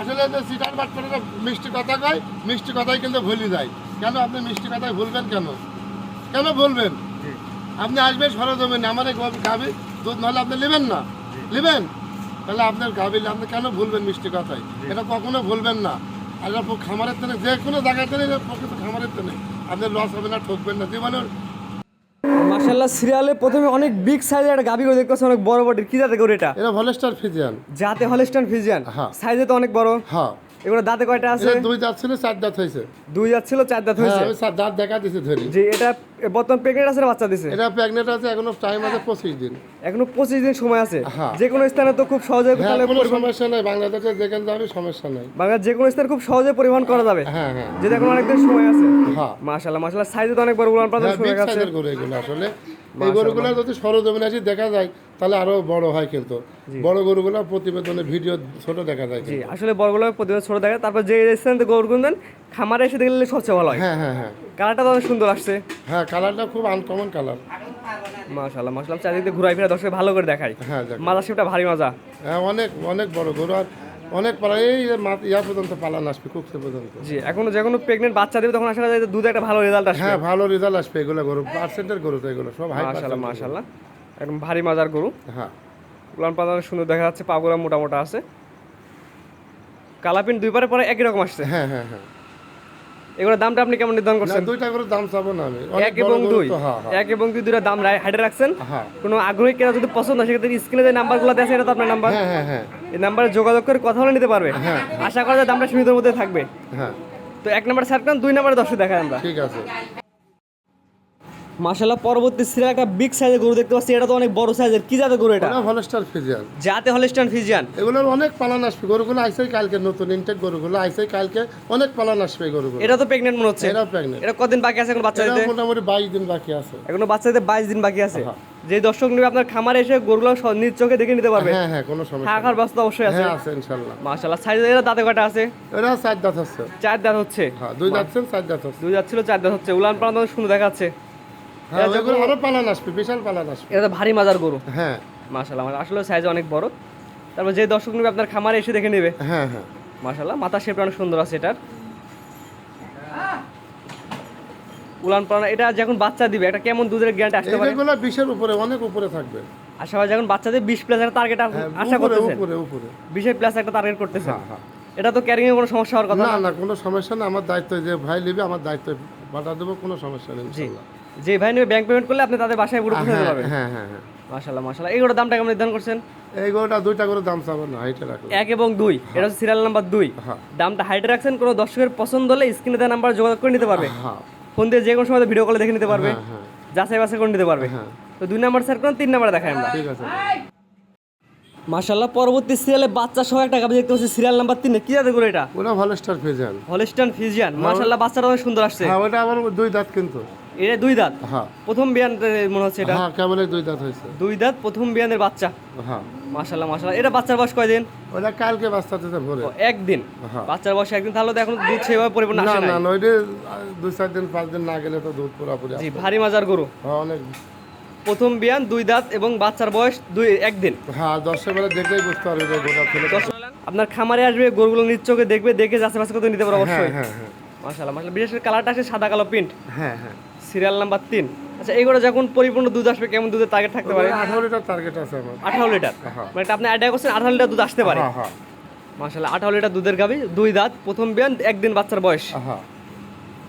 আসলে যে seater but করে মিষ্টি কথা কয় মিষ্টি কথাই কিন্তু ভুলে যায়। কেন আপনি মিষ্টি কথাই ভুলবেন কেন? কেন ভুলবেন? আপনি আসবেন সরজমিনে আমার এই গাভি দুধ নাহলে আপনি নেবেন না। নেবেন? তাহলে আপনার গাভি আপনি কেন ভুলবেন মিষ্টি কথাই? এটা কখনো ভুলবেন না। আর খামারের তেনে যে কোনো জায়গায় তেনে প্রকৃত খামারের তেনে। আপনার লস হবে না ঠকবেন না। জীবনে মাশাল্লাহ সিরিয়ালে প্রথমে অনেক বিগ সাইজের একটা গাবি করে দেখতে পাচ্ছি অনেক বড় বড় কি জাতে করে এটা? এটা হলস্টার ফিজিয়ান। জাতে হলস্টার ফিজিয়ান? হ্যাঁ। সাইজে তো অনেক বড়। হ্যাঁ। এগুলো দাঁতে কয়টা আছে? দুই দাঁত ছিল চার দাঁত হয়েছে। দুই দাঁত ছিল চার দাঁত হ্যাঁ হয়েছে চার দাঁত দেখা দিছি ধরি। যে এটা বর্তমান প্রেগনেন্ট আছে বাচ্চা দিছে? এটা প্রেগনেন্ট আছে এখনও টাইম আছে পঁচিশ দিন। এখনও পঁচিশ দিন সময় আছে। হ্যাঁ। যে কোনো স্থানে তো খুব সহজে হ্যাঁ তাহলে কোনো সমস্যা নাই বাংলাদেশে যেখানে যাবে সমস্যা নাই। বাংলার যে কোনো স্থানে খুব সহজে পরিবহন করা যাবে। হ্যাঁ হ্যাঁ যেটা এখন অনেকদিন সময় আছে। হ্যাঁ। মাশাল্লাহ মাশাল্লাহ সাইজে তো অনেক বড় উলান হ্যাঁ আছে গরু এগুলো আসলে। এই গরুগুলো যদি সরজমিনে আসি দেখা যায় তাহলে আরও বড় হয় কিন্তু। বড় গরুগুলো প্রতিবেদনে ভিডিও ছোট দেখা যায় জি। আসলে বড়গুলো প্রতিদিন ছোট থাকে তারপর যে স্থানে গরু কিনবেন খামারে এসে দেখলে সবচেয়ে ভালো হয়। হ্যাঁ হ্যাঁ হ্যাঁ। কালারটা তো অনেক সুন্দর আসছে। হ্যাঁ কালারটা খুব আনকমন কালার। মাশাল্লাহ মাশাল্লাহ চারিদিকে ঘুরাই ফিরে দর্শক ভালো করে দেখাই। হ্যাঁ দেখ মাজা শিপটা ভারী মাজা। হ্যাঁ অনেক অনেক বড় গরু। আর অনেক পালা এই ইয়া পর্যন্ত পালান আসবে কুকসে পর্যন্ত। জি এখন যে কোনো প্রেগনেন্ট বাচ্চা দেবে তখন আশা করা যায় দুধে একটা ভালো রেজাল্ট আসবে। হ্যাঁ ভালো রেজাল্ট আসবে এগুলো গরু। পার্সেন্টের গরু তো এগুলো সব হাই মাশাল্লাহ মাশাল্লাহ একদম ভারী মাজার গরু। হ্যাঁ। উলান পাতার সুন্দর দেখা যাচ্ছে পাগুলা মোটা মোটা আছে। কালাপিন দুই পারে পরে একই রকম আসছে। হ্যাঁ হ্যাঁ হ্যাঁ। এগুলোর দামটা আপনি কেমন নির্ধারণ করছেন? দুইটা করে দাম চাবো না আমি। এক এবং দুই। হ্যাঁ হ্যাঁ। এক এবং দুই দুইটা দাম হাইটে রাখছেন? হ্যাঁ। কোনো আগ্রহী কেনা যদি পছন্দ হয় সেক্ষেত্রে স্ক্রিনে যে নাম্বারগুলো আছে এটা তো আপনার নাম্বার। হ্যাঁ হ্যাঁ হ্যাঁ। এই নাম্বারে যোগাযোগ করে কথা বলে নিতে পারবে। হ্যাঁ। আশা করা যায় দামটা সীমিতের মধ্যে থাকবে। হ্যাঁ। তো এক নাম্বার সার্ট দুই নাম্বারে দর্শক দেখায় আমরা। ঠিক আছে। মাশাল্লাহ পরবর্তী সিরিয়াল একটা বিগ সাইজের গরু দেখতে পাচ্ছি। এটা তো অনেক বড় সাইজের কি জাতের গরু এটা? ওটা ভলস্টার ফিজিয়ান জাতে হলিস্টান ফিজিয়ান এগুলোর অনেক পালান আসবে। গরুগুলো আইসাই কালকে নতুন ইনটেক গরুগুলো আইসাই কালকে অনেক পালান আসবে গরুগুলো। এটা তো প্রেগনেন্ট মনে হচ্ছে। এরা প্রেগনেন্ট এটা কদিন বাকি আছে এখন বাচ্চা দিতে? মোটামুটি বাইশ দিন বাকি আছে। এখনও বাচ্চা দিতে বাইশ দিন বাকি আছে। হ্যাঁ। যে দর্শক নেবে আপনার খামারে এসে গরুগুলো নিজ চোখে দেখে নিতে পারবে। হ্যাঁ হ্যাঁ কোনো সমস্যা থাকার ব্যবস্থা অবশ্যই আছে। হ্যাঁ আছে ইনশাল্লাহ। মাশাল্লাহ সাইজ এরা দাঁতে কয়টা আছে? এরা চার দাঁত আছে। চার দাঁত হচ্ছে। হ্যাঁ দুই দাঁতছেন চার দাঁত আছে। দুই দাঁত ছিল চার দাঁত হচ্ছে। উলান পালান তো সুন্দর দেখাচ্ছে। হ্যাঁ ওইগুলো আরও পালান আসবে বিশাল পালান আসবে। এটা ভারী মাজার গরু। হ্যাঁ। মাশাল্লাহ আমার আসলে সাইজ অনেক বড়। তারপর যে দর্শক নেবে আপনার খামারে এসে দেখে নেবে। হ্যাঁ হ্যাঁ। মাশাল্লাহ মাথা শেপটা অনেক সুন্দর আছে এটার। উলান পালান এটা যখন বাচ্চা দিবে এটা কেমন দুধের গ্যারান্টি আসতে পারে? এইগুলো বিশের উপরে অনেক উপরে থাকবে। আশা করা যখন বাচ্চা দিয়ে বিশ প্লাস একটা টার্গেট আশা উপরে করতেছেন? উপরে প্লাস একটা টার্গেট করতেছেন? এটা তো ক্যারিং এর কোনো সমস্যা হওয়ার কথা না না? কোনো সমস্যা না আমার দায়িত্ব যে ভাই নেবে আমার দায়িত্ব পাঠা দেবো কোনো সমস্যা নেই জি। ইনশাল্লাহ। যে ভাই নেবে ব্যাংক পেমেন্ট করলে আপনি তাদের বাসায় পুরো পৌঁছে দিতে হ্যাঁ পারবেন হ্যাঁ হ্যাঁ হ্যাঁ। মাশাল্লাহ মাশাল্লাহ এগুলোর দামটা কেমন নির্ধারণ করছেন? এই গরুটা দুইটা করে দাম চাবো না হাইটে রাখো এক এবং দুই। এটা হচ্ছে সিরিয়াল নাম্বার দুই। হ্যাঁ। দামটা হাইটে রাখছেন কোনো দর্শকের পছন্দ হলে স্ক্রিনে দেওয়া নাম্বার যোগাযোগ করে নিতে পারবে। হ্যাঁ। ফোন দিয়ে যে কোনো সময় ভিডিও কলে দেখে নিতে পারবে। হ্যাঁ হ্যাঁ। যাচাই বাছাই করে নিতে পারবে। হ্যাঁ। তো দুই নাম্বার স্যার কোন তিন নাম্বার দেখাই আমরা। ঠিক আছে। মাশাল্লাহ পরবর্তী সিরিয়ালে বাচ্চা সহ একটা গাবি দেখতে পাচ্ছি সিরিয়াল নাম্বার তিনে। কি জাতে করে এটা? ওটা ভালো স্টার ফিজান হলিস্টান ফিজিয়ান। মাশাল্লাহ বাচ্চাটা অনেক সুন্দর আসছে। হ্যাঁ ওটা আবার দুই দাঁত কিন্তু। এটা দুই দাঁত। হ্যাঁ। প্রথম বিয়ান মনে হচ্ছে এটা। হ্যাঁ কেবল দুই দাঁত হয়েছে। দুই দাঁত প্রথম বিয়ানের বাচ্চা। হ্যাঁ। মাশাল্লাহ মাশাল্লাহ এটা বাচ্চার বয়স কয়দিন? ওটা কালকে বাচ্চাতে ভরে। একদিন। হ্যাঁ। বাচ্চার বয়স একদিন তাহলে তো এখন দুধ সেভাবে পরিপূর্ণ না আসে না না ওইটা দুই চার দিন পাঁচ দিন না গেলে তো দুধ পুরাপুরি জি ভারী মাজার গরু। হ্যাঁ অনেক। প্রথম বিয়ান দুই দাঁত এবং বাচ্চার বয়স দুই একদিন। হ্যাঁ দশটা বেলা দেখলেই বুঝতে পারবে যে গোটা ছেলে আপনার খামারে আসবে গরুগুলো নিজ চোখে দেখবে দেখে যাচাই বাছাই করতে নিতে পারবে হ্যাঁ অবশ্যই। হ্যাঁ হ্যাঁ। মাশাল্লাহ মাশাল্লাহ বিশেষ করে কালারটা আছে সাদা কালো প্রিন্ট হ্যাঁ হ্যাঁ। সিরিয়াল নাম্বার তিন। আচ্ছা এগুলো যখন পরিপূর্ণ দুধ আসবে কেমন দুধের টার্গেট থাকতে পারে? আঠারো লিটার টার্গেট আছে আমার। আঠারো লিটার? হ্যাঁ। মানে এটা আপনি আইডিয়া করছেন আঠারো লিটার দুধ আসতে পারে? হ্যাঁ হ্যাঁ। আঠারো লিটার দুধের গাবি দুই দাঁত প্রথম বিয়ান একদিন বাচ্চার বয়স। হ্যাঁ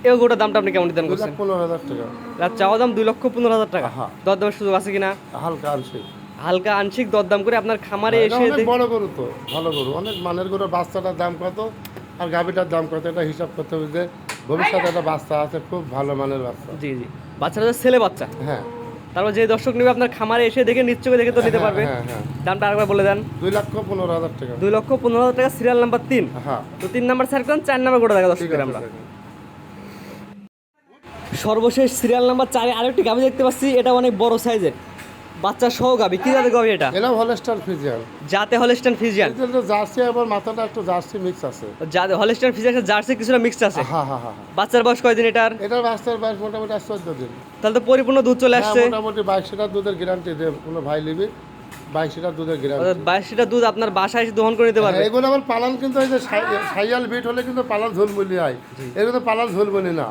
এই গোটার দামটা আপনি কেমন নির্ধারণ করছেন? পনেরো হাজার টাকা। রাত চাওয়া দাম দুই লক্ষ পনেরো হাজার টাকা। হ্যাঁ। দরদামের সুযোগ আছে কিনা? হালকা আনছি হালকা আংশিক দরদাম করে আপনার খামারে এসে বড় গরু তো ভালো গরু। অনেক মানের গরু বাচ্চাটার দাম কত আর গাভিটার দাম কত এটা হিসাব করতে হবে যে ভবিষ্যতে একটা বাচ্চা আছে খুব ভালো মানের বাচ্চা। জি জি। বাচ্চারা তো ছেলে বাচ্চা। হ্যাঁ। তারপর যে দর্শক নেবে আপনার খামারে এসে দেখে নিশ্চয় দেখে তো নিতে পারবে। হ্যাঁ হ্যাঁ দামটা আরেকবার বলে দেন। দুই লক্ষ পনেরো হাজার টাকা। দুই লক্ষ পনেরো হাজার টাকা সিরিয়াল নাম্বার তিন। হ্যাঁ। তো তিন নাম্বার স্যার করেন চার নাম্বার গোটা দেখা দর্শকের আমরা। সর্বশেষ সিরিয়াল নাম্বার চারে আরেকটি গাভি দেখতে পাচ্ছি। এটা অনেক বড় সাইজের বাচ্চা সহ গাভি কি জাতের গাভি এটা? এটা হলস্টার ফিজিয়ান। জাতে হলিস্টান ফিজিয়ান? এটা তো জার্সি আবার মাথাটা একটু জার্সি মিক্স আছে। জাতে হলিস্টান ফিজিয়ান জার্সি কিছুটা মিক্স আছে? হ্যাঁ হ্যাঁ হ্যাঁ বাচ্চার বয়স কয়দিন এটার? এটার বাচ্চার বয়স মোটামুটি আর চোদ্দ দিন। তাহলে তো পরিপূর্ণ দুধ চলে হ্যাঁ, আসছে। মোটামুটি বাইশ লিটার দুধের গ্যারান্টি দেব। কোনো ভাই নিবি বাইশ লিটার দুধের অর্থাৎ বাইশ লিটার দুধ আপনার বাসায় এসে দহন করে নিতে পারবে। এগুলো আবার পালন কিন্তু এই যে সাইয়াল বিট হলে কিন্তু পালন ঝোল বলি হয় এগুলো তো পালন ঝোল বলি না।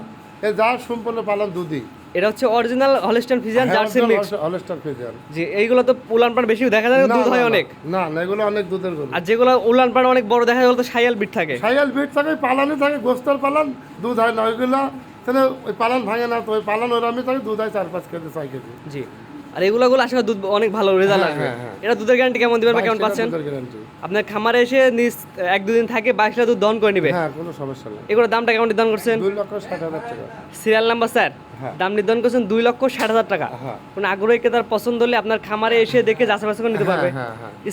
এ যা সম্পূর্ণ পালন দুধই। এটা হচ্ছে original Holstein Friesian Jersey mix Holstein Friesian জি এইগুলো তো উলান পান বেশি দেখা যায় দুধ হয় অনেক। না না এগুলো অনেক দুধের গরু আর যেগুলো উলান পান অনেক বড় দেখা যায় তো সাইয়াল বিট থাকে। সাইয়াল বিট থাকে পালানে থাকে গোস্তর পালন দুধ হয় না ওইগুলো। তাহলে ওই পালন ভাঙে না তো ওই পালন আমি তাহলে দুধ হয় চার পাঁচ কেজি ছয় কেজি। জি। আর এগুলো গুলো আসলে দুধ অনেক ভালো রেজাল্ট হ্যাঁ, আসবে। হ্যাঁ, হ্যাঁ। এটা দুধের গ্যারান্টি কেমন দিবেন বা কেমন পাচ্ছেন? আপনার খামারে এসে নিজ এক দুদিন থাকে বাইশ লিটার দুধ দন করে নিবে। হ্যাঁ কোনো সমস্যা নেই। এগুলোর দামটা কেমন নির্ধারণ করছেন? দুই লক্ষ ষাট হাজার টাকা। Serial number sir. দাম নির্ধারণ করছেন দুই লক্ষ ষাট হাজার টাকা। কোনো আগ্রহী ক্রেতার পছন্দ হলে আপনার খামারে এসে দেখে যাচাই বাছাই করে নিতে পারবে।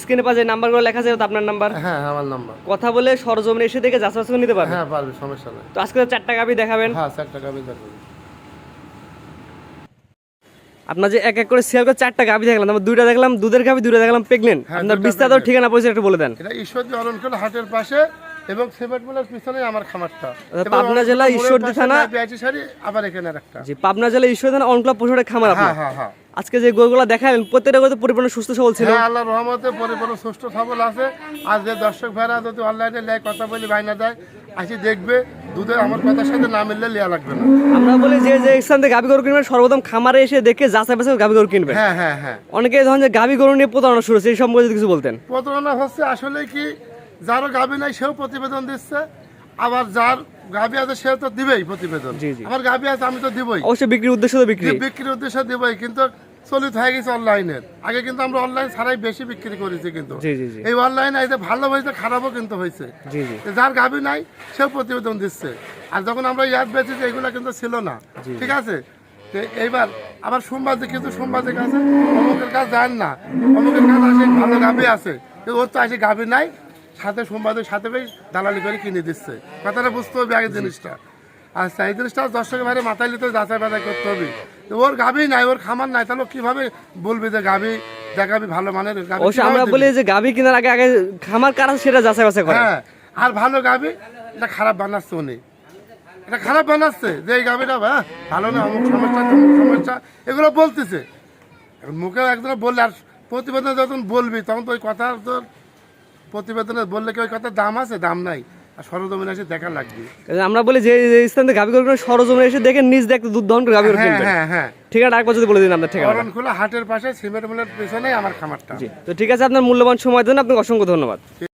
স্ক্রিনে পাশে নাম্বারগুলো লেখা আছে ওটা আপনার নাম্বার হ্যাঁ আমার নাম্বার কথা বলে সরজমিনে এসে দেখে যাচাই বাছাই করে নিতে পারবে। হ্যাঁ পারবে সমস্যা নেই। তো আজকে তো চারটা গাবি দেখাবেন। হ্যাঁ চার টাকা আমি দেখব। আপনার যে এক এক করে শেয়ার করে চারটা গাবি দেখলাম আমরা দুইটা দেখলাম দুধের গাবি দুইটা দেখলাম প্রেগনেন্ট হ্যাঁ, আপনার বিস্তারিত ঠিকানা পরিচয় একটু বলে দেন। এটা ঈশ্বরদী অরণকুল হাটের পাশে এবং সিমেন্ট মিলের পিছনে আমার খামারটা। আচ্ছা, পাবনা জেলা ঈশ্বরদী থানা- বিআইটি সারি আবার এখানে একটা। জি পাবনা জেলা ঈশ্বরদান অনক্লাব পশুরের খামার হ্যাঁ হ্যাঁ হ্যাঁ। আজকে যে গরুগুলো দেখালেন প্রত্যেকটা গরু পরিপূর্ণ সুস্থ সবল ছিল। হ্যাঁ আল্লাহ রহমতে পরিপূর্ণ সুস্থ সবল আছে। আর যে দর্শক ভাইরা যদি অনলাইনে লেয় কথা বলি বাইনা দেয় আসি দেখবে দুধের আমার কথার সাথে না মিললে লিয়া লাগবে না। আমরা বলি যে যে স্থান থেকে গাভি গরু কিনবেন সর্বপ্রথম খামারে এসে দেখে যাচাই বাছাই গাভি গরু কিনবেন হ্যাঁ হ্যাঁ হ্যাঁ। অনেকে ধরেন যে গাভি গরু নিয়ে প্রতারণা শুরু হচ্ছে এই সম্পর্কে যদি কিছু বলতেন। প্রতারণা হচ্ছে আসলে কি যারও গাভী নাই সেও প্রতিবেদন দিচ্ছে। আবার যার গাভী আছে সেও তো দিবেই প্রতিবেদন। আমার গাভী আছে আমি তো দিবই। অবশ্যই বিক্রির উদ্দেশ্য তো বিক্রি। বিক্রির উদ্দেশ্যে দিবই কিন্তু চলিত হয়ে গেছে অনলাইনের আগে কিন্তু আমরা অনলাইন ছাড়াই বেশি বিক্রি করেছি কিন্তু। এই অনলাইন আইতে ভালো হয়েছে খারাপও কিন্তু হয়েছে। যার গাভী নাই সেও প্রতিবেদন দিচ্ছে। আর যখন আমরা ইয়াদ বেঁচেছি এগুলো কিন্তু ছিল না। ঠিক আছে? এইবার আবার সোমবারে কিন্তু সোমবারে কাছে অমুকের কাছে যান না। অমুকের কাছে আসে ভালো গাভী আছে। ওর তো আসে গাভী নাই সাথে সোমবারের সাথে বেশ দালালি করে কিনে দিচ্ছে। কথাটা বুঝতে হবে আগে জিনিসটা। আর এই জিনিসটা দর্শকের বাইরে মাথায় নিতে যাচাই বাছাই করতে হবে। ওর গাভী নাই ওর খামার নাই তাহলে কীভাবে বলবি যে গাভী দেখাবি ভালো মানের অবশ্যই আমরা বলি যে গাভি কেনার আগে আগে খামার কারা সেটা যাচাই বাছাই করে। হ্যাঁ আর ভালো গাবি এটা খারাপ বানাচ্ছে উনি। এটা খারাপ বানাচ্ছে যে এই গাবিটা হ্যাঁ ভালো না অমুক সমস্যা তমুক সমস্যা এগুলো বলতেছে। মুখে একজন বললে আর প্রতিবেদন যখন বলবি তখন তো ওই কথা তো প্রতিবেদনে বললে কি ওই কথা দাম আছে? দাম নাই। আর সরজমিনে এসে দেখা লাগবে। আমরা বলি যে স্থান থেকে গাভী করবেন সরজমিনে এসে দেখে নিজ দেখতে দুধ দহন করে গাভী হ্যাঁ হ্যাঁ হ্যাঁ। ঠিকানা একবার যদি বলে দিন আপনার ঠিকানা খোলা হাটের পাশে সিমেন্ট মিলের পেছনেই আমার খামারটা। জি। তো ঠিক আছে আপনার মূল্যবান সময় দেন আপনাকে অসংখ্য ধন্যবাদ।